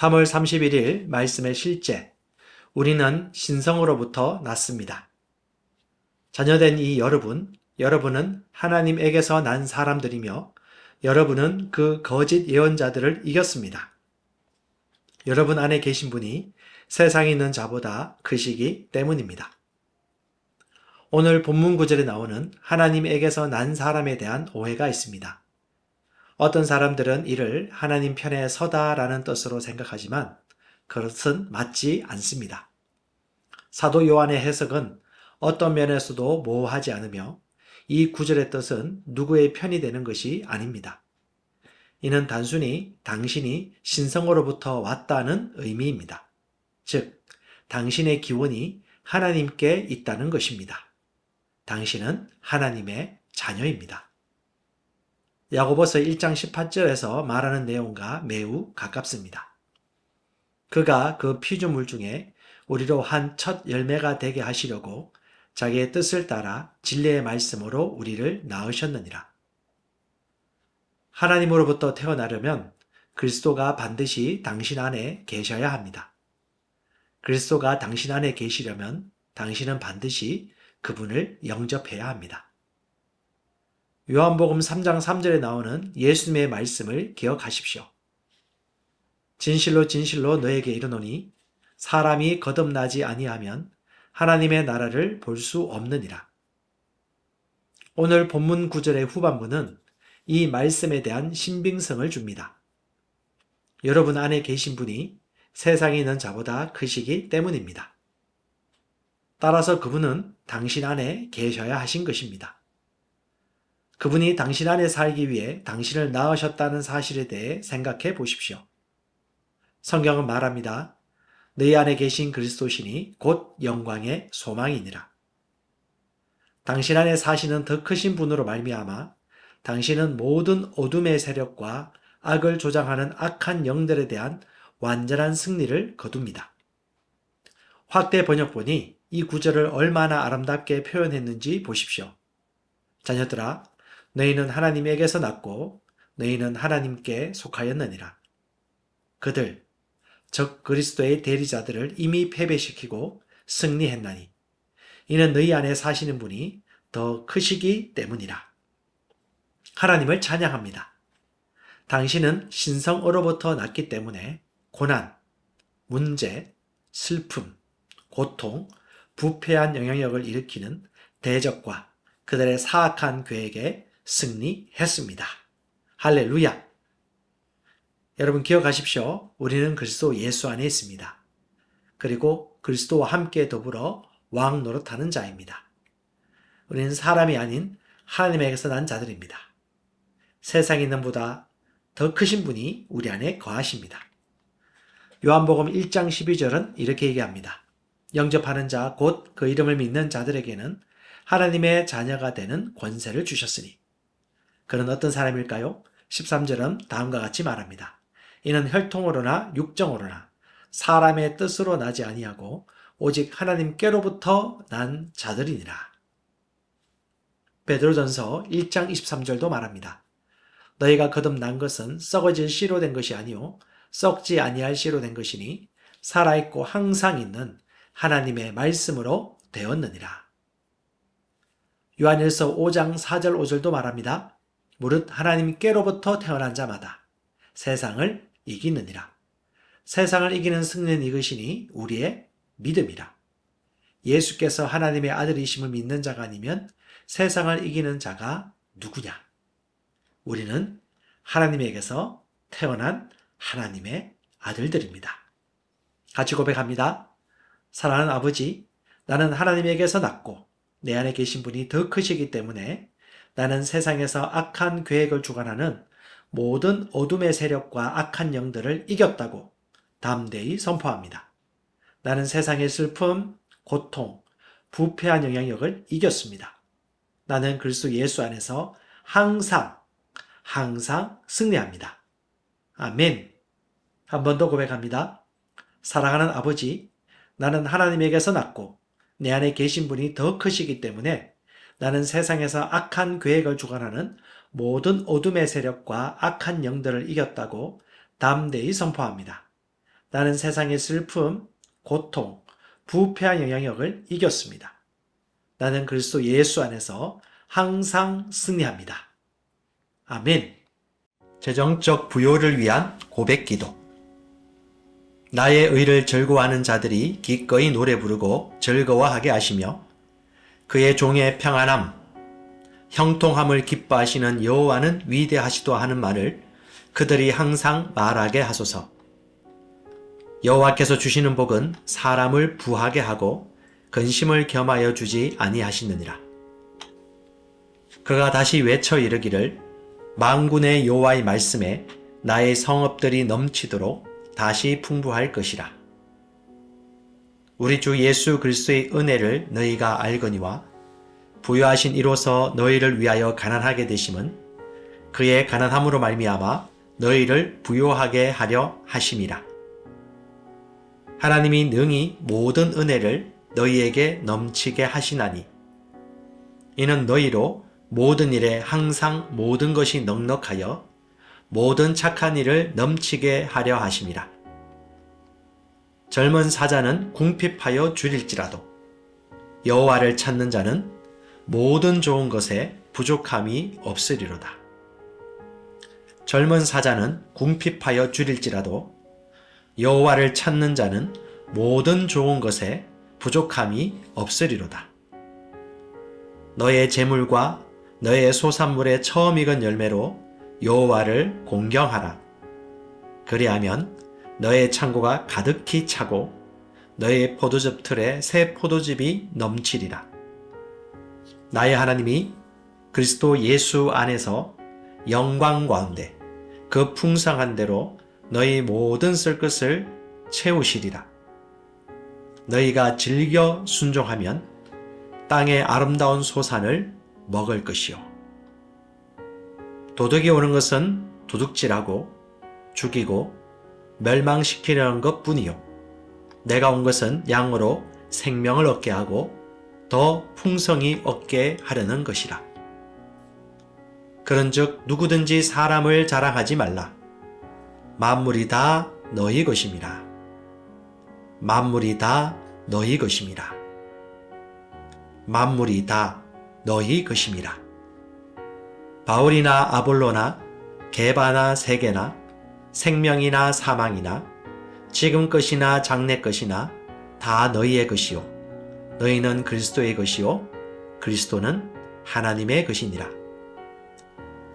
3월 31일 말씀의 실제. 우리는 신성으로부터 났습니다. 자녀된 이 여러분, 여러분은 하나님에게서 난 사람들이며 여러분은 그 거짓 예언자들을 이겼습니다. 여러분 안에 계신 분이 세상에 있는 자보다 크시기 때문입니다. 오늘 본문 구절에 나오는 하나님에게서 난 사람에 대한 오해가 있습니다. 어떤 사람들은 이를 하나님 편에 서다라는 뜻으로 생각하지만 그것은 맞지 않습니다. 사도 요한의 해석은 어떤 면에서도 모호하지 않으며 이 구절의 뜻은 누구의 편이 되는 것이 아닙니다. 이는 단순히 당신이 신성으로부터 왔다는 의미입니다. 즉, 당신의 기원이 하나님께 있다는 것입니다. 당신은 하나님의 자녀입니다. 야고보서 1장 18절에서 말하는 내용과 매우 가깝습니다. 그가 그 피조물 중에 우리로 한 첫 열매가 되게 하시려고 자기의 뜻을 따라 진리의 말씀으로 우리를 낳으셨느니라. 하나님으로부터 태어나려면 그리스도가 반드시 당신 안에 계셔야 합니다. 그리스도가 당신 안에 계시려면 당신은 반드시 그분을 영접해야 합니다. 요한복음 3장 3절에 나오는 예수님의 말씀을 기억하십시오. 진실로 진실로 너에게 이르노니 사람이 거듭나지 아니하면 하나님의 나라를 볼 수 없느니라. 오늘 본문 구절의 후반부는 이 말씀에 대한 신빙성을 줍니다. 여러분 안에 계신 분이 세상에 있는 자보다 크시기 때문입니다. 따라서 그분은 당신 안에 계셔야 하신 것입니다. 그분이 당신 안에 살기 위해 당신을 낳으셨다는 사실에 대해 생각해 보십시오. 성경은 말합니다. 너희 안에 계신 그리스도신이 곧 영광의 소망이니라. 당신 안에 사시는 더 크신 분으로 말미암아 당신은 모든 어둠의 세력과 악을 조장하는 악한 영들에 대한 완전한 승리를 거둡니다. 확대 번역본이 이 구절을 얼마나 아름답게 표현했는지 보십시오. 자녀들아, 너희는 하나님에게서 났고 너희는 하나님께 속하였느니라. 그들, 적 그리스도의 대리자들을 이미 패배시키고 승리했나니 이는 너희 안에 사시는 분이 더 크시기 때문이라. 하나님을 찬양합니다. 당신은 신성으로부터 났기 때문에 고난, 문제, 슬픔, 고통, 부패한 영향력을 일으키는 대적과 그들의 사악한 계획에 승리했습니다. 할렐루야! 여러분 기억하십시오. 우리는 그리스도 예수 안에 있습니다. 그리고 그리스도와 함께 더불어 왕 노릇하는 자입니다. 우리는 사람이 아닌 하나님에게서 난 자들입니다. 세상에 있는 보다 더 크신 분이 우리 안에 거하십니다. 요한복음 1장 12절은 이렇게 얘기합니다. 영접하는 자, 곧 그 이름을 믿는 자들에게는 하나님의 자녀가 되는 권세를 주셨으니. 그는 어떤 사람일까요? 13절은 다음과 같이 말합니다. 이는 혈통으로나 육정으로나 사람의 뜻으로 나지 아니하고 오직 하나님께로부터 난 자들이니라. 베드로전서 1장 23절도 말합니다. 너희가 거듭난 것은 썩어질 씨로 된 것이 아니요 썩지 아니할 씨로 된 것이니 살아 있고 항상 있는 하나님의 말씀으로 되었느니라. 요한일서 5장 4절 5절도 말합니다. 무릇 하나님께로부터 태어난 자마다 세상을 이기느니라. 세상을 이기는 승리는 이것이니 우리의 믿음이라. 예수께서 하나님의 아들이심을 믿는 자가 아니면 세상을 이기는 자가 누구냐? 우리는 하나님에게서 태어난 하나님의 아들들입니다. 같이 고백합니다. 사랑하는 아버지, 나는 하나님에게서 났고 내 안에 계신 분이 더 크시기 때문에 나는 세상에서 악한 계획을 주관하는 모든 어둠의 세력과 악한 영들을 이겼다고 담대히 선포합니다. 나는 세상의 슬픔, 고통, 부패한 영향력을 이겼습니다. 나는 그리스도 예수 안에서 항상 항상 승리합니다. 아멘. 한 번 더 고백합니다. 사랑하는 아버지, 나는 하나님에게서 났고 내 안에 계신 분이 더 크시기 때문에 나는 세상에서 악한 계획을 주관하는 모든 어둠의 세력과 악한 영들을 이겼다고 담대히 선포합니다. 나는 세상의 슬픔, 고통, 부패한 영향력을 이겼습니다. 나는 그리스도 예수 안에서 항상 승리합니다. 아멘. 재정적 부요를 위한 고백 기도. 나의 의를 즐거워하는 자들이 기꺼이 노래 부르고 즐거워하게 하시며 그의 종의 평안함, 형통함을 기뻐하시는 여호와는 위대하시도 하는 말을 그들이 항상 말하게 하소서. 여호와께서 주시는 복은 사람을 부하게 하고 근심을 겸하여 주지 아니하시느니라. 그가 다시 외쳐 이르기를 망군의 여호와의 말씀에 나의 성읍들이 넘치도록 다시 풍부할 것이라. 우리 주 예수 그리스도의 은혜를 너희가 알거니와 부여하신 이로서 너희를 위하여 가난하게 되심은 그의 가난함으로 말미암아 너희를 부요하게 하려 하심이라. 하나님이 능히 모든 은혜를 너희에게 넘치게 하시나니 이는 너희로 모든 일에 항상 모든 것이 넉넉하여 모든 착한 일을 넘치게 하려 하심이라. 젊은 사자는 궁핍하여 줄일지라도 여호와를 찾는 자는 모든 좋은 것에 부족함이 없으리로다. 젊은 사자는 궁핍하여 줄일지라도 여호와를 찾는 자는 모든 좋은 것에 부족함이 없으리로다. 너의 재물과 너의 소산물의 처음 익은 열매로 여호와를 공경하라. 그리하면 너의 창고가 가득히 차고 너의 포도즙 틀에 새 포도즙이 넘치리라. 나의 하나님이 그리스도 예수 안에서 영광 가운데 그 풍성한 대로 너희 모든 쓸 것을 채우시리라. 너희가 즐겨 순종하면 땅의 아름다운 소산을 먹을 것이요. 도둑이 오는 것은 도둑질하고 죽이고 멸망시키려는 것 뿐이요. 내가 온 것은 양으로 생명을 얻게 하고 더 풍성히 얻게 하려는 것이라. 그런즉 누구든지 사람을 자랑하지 말라. 만물이 다 너희 것임이라. 만물이 다 너희 것임이라. 만물이 다 너희 것임이라. 바울이나 아볼로나 개바나 세계나 생명이나 사망이나 지금 것이나 장래 것이나 다 너희의 것이요 너희는 그리스도의 것이요 그리스도는 하나님의 것이니라.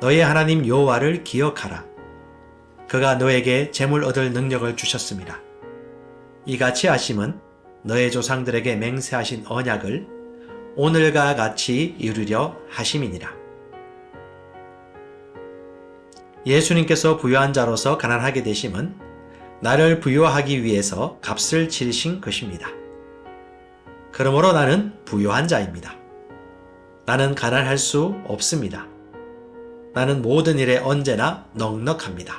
너희 하나님 여호와를 기억하라. 그가 너에게 재물 얻을 능력을 주셨습니다. 이같이 하심은 너의 조상들에게 맹세하신 언약을 오늘과 같이 이루려 하심이니라. 예수님께서 부유한 자로서 가난하게 되심은 나를 부유하기 위해서 값을 치르신 것입니다. 그러므로 나는 부유한 자입니다. 나는 가난할 수 없습니다. 나는 모든 일에 언제나 넉넉합니다.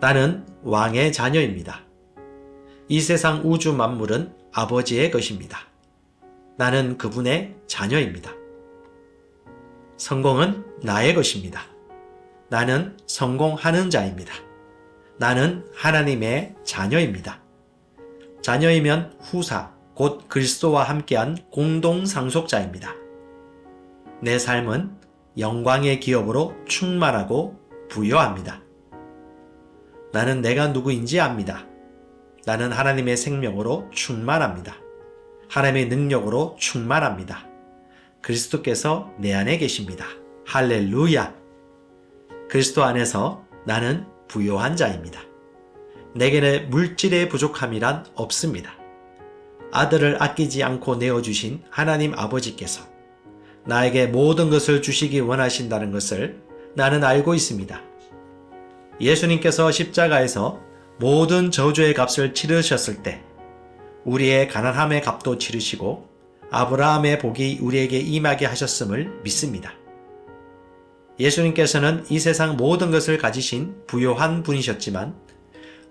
나는 왕의 자녀입니다. 이 세상 우주 만물은 아버지의 것입니다. 나는 그분의 자녀입니다. 성공은 나의 것입니다. 나는 성공하는 자입니다. 나는 하나님의 자녀입니다. 자녀이면 후사, 곧 그리스도와 함께한 공동 상속자입니다. 내 삶은 영광의 기업으로 충만하고 부여합니다. 나는 내가 누구인지 압니다. 나는 하나님의 생명으로 충만합니다. 하나님의 능력으로 충만합니다. 그리스도께서 내 안에 계십니다. 할렐루야! 그리스도 안에서 나는 부요한 자입니다. 내게는 물질의 부족함이란 없습니다. 아들을 아끼지 않고 내어주신 하나님 아버지께서 나에게 모든 것을 주시기 원하신다는 것을 나는 알고 있습니다. 예수님께서 십자가에서 모든 저주의 값을 치르셨을 때 우리의 가난함의 값도 치르시고 아브라함의 복이 우리에게 임하게 하셨음을 믿습니다. 예수님께서는 이 세상 모든 것을 가지신 부요한 분이셨지만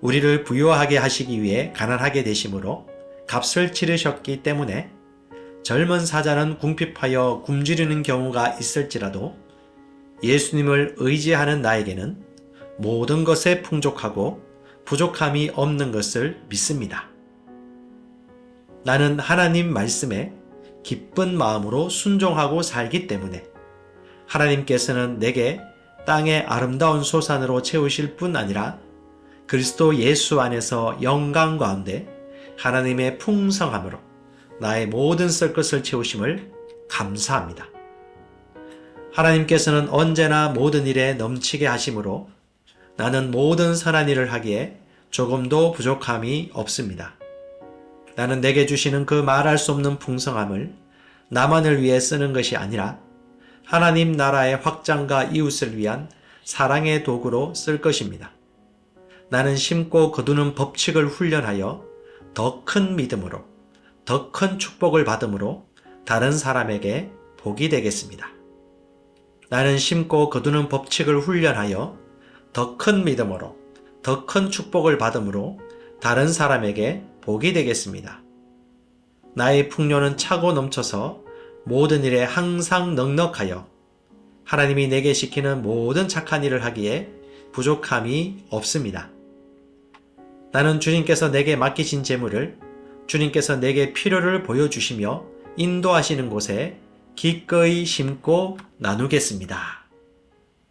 우리를 부요하게 하시기 위해 가난하게 되심으로 값을 치르셨기 때문에 젊은 사자는 궁핍하여 굶주리는 경우가 있을지라도 예수님을 의지하는 나에게는 모든 것에 풍족하고 부족함이 없는 것을 믿습니다. 나는 하나님 말씀에 기쁜 마음으로 순종하고 살기 때문에 하나님께서는 내게 땅의 아름다운 소산으로 채우실 뿐 아니라 그리스도 예수 안에서 영광 가운데 하나님의 풍성함으로 나의 모든 쓸 것을 채우심을 감사합니다. 하나님께서는 언제나 모든 일에 넘치게 하심으로 나는 모든 선한 일을 하기에 조금도 부족함이 없습니다. 나는 내게 주시는 그 말할 수 없는 풍성함을 나만을 위해 쓰는 것이 아니라 하나님 나라의 확장과 이웃을 위한 사랑의 도구로 쓸 것입니다. 나는 심고 거두는 법칙을 훈련하여 더 큰 믿음으로, 더 큰 축복을 받음으로 다른 사람에게 복이 되겠습니다. 나는 심고 거두는 법칙을 훈련하여 더 큰 믿음으로, 더 큰 축복을 받음으로 다른 사람에게 복이 되겠습니다. 나의 풍요는 차고 넘쳐서 모든 일에 항상 넉넉하여 하나님이 내게 시키는 모든 착한 일을 하기에 부족함이 없습니다. 나는 주님께서 내게 맡기신 재물을 주님께서 내게 필요를 보여주시며 인도하시는 곳에 기꺼이 심고 나누겠습니다.